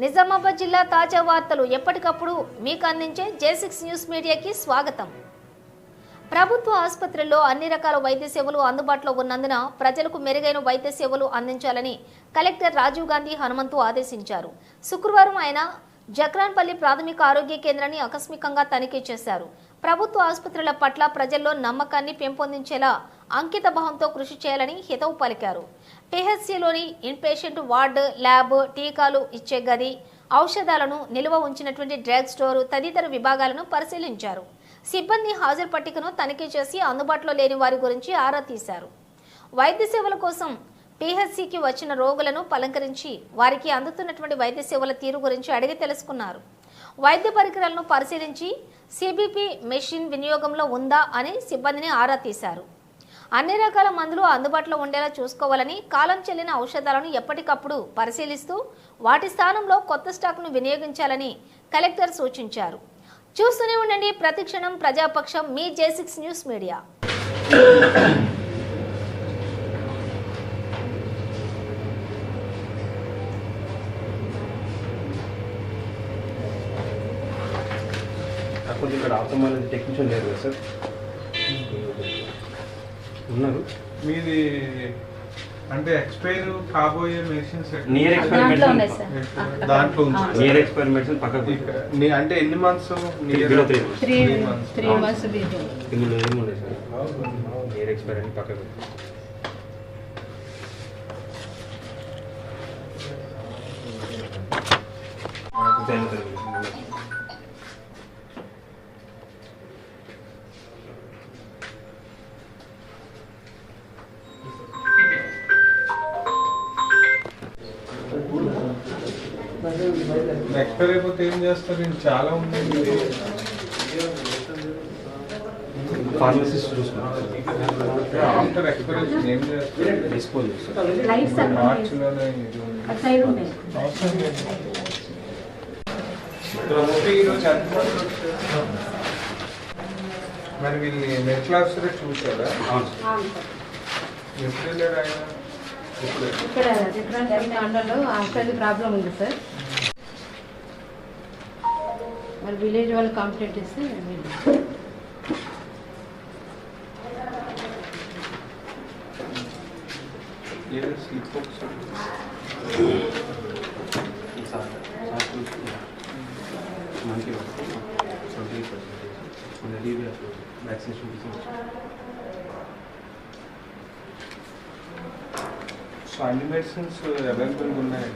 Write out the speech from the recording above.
నిజామాబాద్ జిల్లా తాజా వార్తలు ఎప్పటికప్పుడు మీకు అందించే జేసిక్స్ న్యూస్ మీడియాకి స్వాగతం. ప్రభుత్వ ఆసుపత్రుల్లో అన్ని రకాల వైద్య సేవలు అందుబాటులో ఉన్నందున ప్రజలకు మెరుగైన వైద్య సేవలు అందించాలని కలెక్టర్ రాజీవ్ గాంధీ హనుమంతు ఆదేశించారు. శుక్రవారం ఆయన జక్రాన్పల్లి ప్రాథమిక ఆరోగ్య కేంద్రాన్ని ఆకస్మికంగా తనిఖీ చేశారు. ప్రభుత్వ ఆసుపత్రుల పట్ల ప్రజల్లో నమ్మకాన్ని పెంపొందించేలా అంకిత భావంతో కృషి చేయాలని హితవు పలికారు. పిహెచ్సిలోని ఇన్పేషెంట్ వార్డు ల్యాబ్ టీకాలు ఇచ్చే గది ఔషధాలను నిల్వ ఉంచినటువంటి డ్రగ్ స్టోర్ తదితర విభాగాలను పరిశీలించారు. సిబ్బంది హాజరు పట్టికను తనిఖీ చేసి అందుబాటులో లేని వారి గురించి ఆరా తీశారు. వైద్య సేవల కోసం పిహెచ్సికి వచ్చిన రోగులను పలంకరించి వారికి అందుతున్నటువంటి వైద్య సేవల తీరు గురించి అడిగి తెలుసుకున్నారు. వైద్య పరికరాలను పరిశీలించి సిబిపి మెషిన్ వినియోగంలో ఉందా అని సిబ్బందిని ఆరా తీశారు. అన్ని రకాల మందులు అందుబాటులో ఉండేలా చూసుకోవాలని కాలం చెల్లిన ఔషధాలను ఎప్పటికప్పుడు పరిశీలిస్తూ వాటి స్థానంలో కొత్త స్టాక్ను వినియోగించాలని కలెక్టర్ సూచించారు. చూస్తూనే ఉండండి ప్రతిక్షణం ప్రజాపక్షం మీ జే సిక్స్ న్యూస్ మీడియా కాకపోతే ఇక్కడ ఆటోమాలజీ టెక్నీషియన్ లేరు కదా సార్? ఉన్నారు. మీది అంటే ఎక్స్పైర్ కాబోయే మెడిసిన్స్ నియర్ సార్. దాంట్లో ఉంది నియర్ ఎక్స్పెరిమెంట్స్ పక్కకు ఇక- నీ- అంటే ఎన్ని months months. Three months. Three months busy ఇందులో ఏముండే సార్? నియర్ ఎక్స్పెరిమెంట్ పక్కకు ఎక్స్పైర్ అయిపోతే ఏం చేస్తారు? ఇంక చాలా ఉంది. ఫార్మసిస్ట్ చూసుకున్నాం. ఆఫ్టర్ ఎక్స్పైరేషన్ ఏం చేస్తారు? డిస్పోజ్ చేస్తాం లైట్స్ మార్చిలోనే ఇది ఉంది. అవసరం లేదు. మరి వీళ్ళని ఆఫీసరే చూసారా అవును. ఎప్పుడు వెళ్ళారు ఆయన? ఇక్కడ డిఫరెంట్ కాండలో ఆఫ్టర్ ప్రాబ్లం ఉంది సార్ మరి విలేజ్ వాళ్ళు కంప్లీట్ చేస్తే వీళ్ళు ట్వంటీ పర్సెంటేజ్ మన డీబీ వ్యాక్సినేషన్ సో అన్ని మెడిసిన్స్ అవైలబుల్గా ఉన్నాయి